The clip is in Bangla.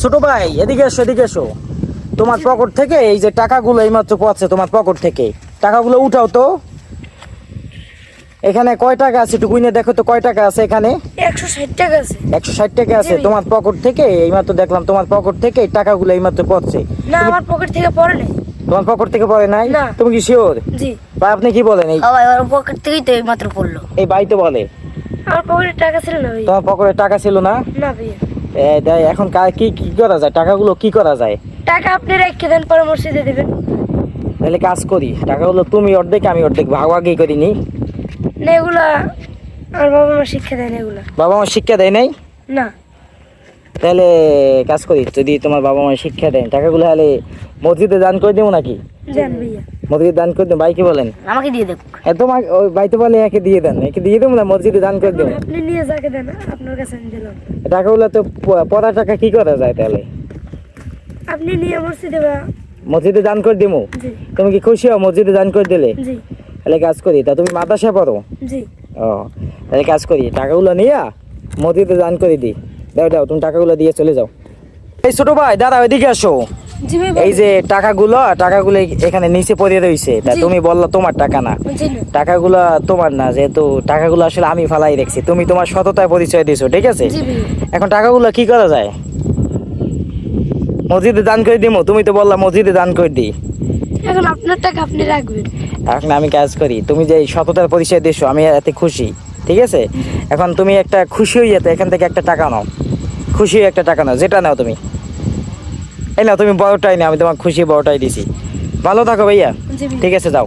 ছোট ভাই এদিকে এসো এদিকে এসো। তোমার পকেট থেকে এই যে টাকাগুলো এইমাত্র পাচ্ছে তোমার পকেট থেকে। টাকাগুলো উঠাও তো। এখানে কয় টাকা আছে একটু গুইনে দেখো তো কয় টাকা আছে এখানে? একশো ষাট টাকা আছে। একশো ষাট টাকা আছে। তোমার পকেট থেকে এইমাত্র দেখলাম তোমার পকেট থেকে এই টাকাগুলো এইমাত্র পড়ছে না আমার পকেট থেকে পড়ে নাই। তোমার পকেট থেকে পড়ে নাই? না। তুমি কি শিওর? জি। বা আপনি কি বলেন এই ভাই আমার পকেট থেকেই তো এই মাত্র পড়ল। এই বাড়িতে বলে। আমার পকেটে টাকা ছিল না ভাই। তোমার পকেটে টাকা ছিল না? না দেয়, এখন কি কি করা যায়? টাকাগুলো কি করা যায়? টাকা আপনি রেখে দেন পরে মসজিদে দেবেন। তাহলে কাজ করি। টাকাগুলো তুমি অর্ধেক আমি অর্ধেক ভাগাভাগি করিনি না? এগুলা আমার বাবা মা শিক্ষা দেন এগুলা। বাবা আমার শিক্ষা দেয় নাই? না। তাহলে কাজ করি যদি তোমার বাবা মা শিক্ষা দেন টাকাগুলো তাহলে মসজিদে দান করে দেবো নাকি? মসজিদে দান করে দেবো ভাই কি বলেন। আমাকে দিয়ে দেব হ্যাঁ তোমার ওই বাইতে বলে একে দিয়ে দেন একে দিয়ে দেবো না মসজিদে দান করে দেবো। আপনি নিয়ে যাকে দেন আপনার কাছে আমি দিলাম। টাকাগুলো তো পড়া টাকা কি করা যায় তাহলে? আপনি নিয়ে মসজিদে বা মসজিদে দান করে দেবো তুমি কি খুশি হও মসজিদে দান করে দিলে? তাহলে কাজ করি তা তুমি মাদ্রাসা পড়ো? ও তাহলে কাজ করি টাকাগুলো নিয়ে মসজিদে দান করে দিই দাও দাও তুমি টাকাগুলো দিয়ে চলে যাও। এই ছোট ভাই দাদা ওইদিকে আসো। এই যে টাকাগুলো টাকাগুলো এখানে নিচে পড়ে রয়েছে তা তুমি বলল তোমার টাকা না। টাকাগুলো তোমার না যেহেতু টাকাগুলো আসলে আমি ফালাই দেখছি তুমি তোমার সততায় পরিচয় দিছো ঠিক আছে? এখন টাকাগুলো কি করা যায়? মসজিদে দান করে দিমো তুমি তো বললা মসজিদে দান করে দিই। এখন আপনার টাকা আপনি রাখবেন। এখন আমি কাজ করি তুমি যে সততার পরিচয় দিছো আমি এতে খুশি ঠিক আছে? এখন তুমি একটা খুশি হয়ে যেতে এখান থেকে একটা টাকা নাও। খুশি হয়ে একটা টাকা নাও যেটা নাও তুমি। এই না তুমি বড়টাই না আমি তোমার খুশি বড়টাই দিছি। ভালো থাকো ভাইয়া। ঠিক আছে যাও।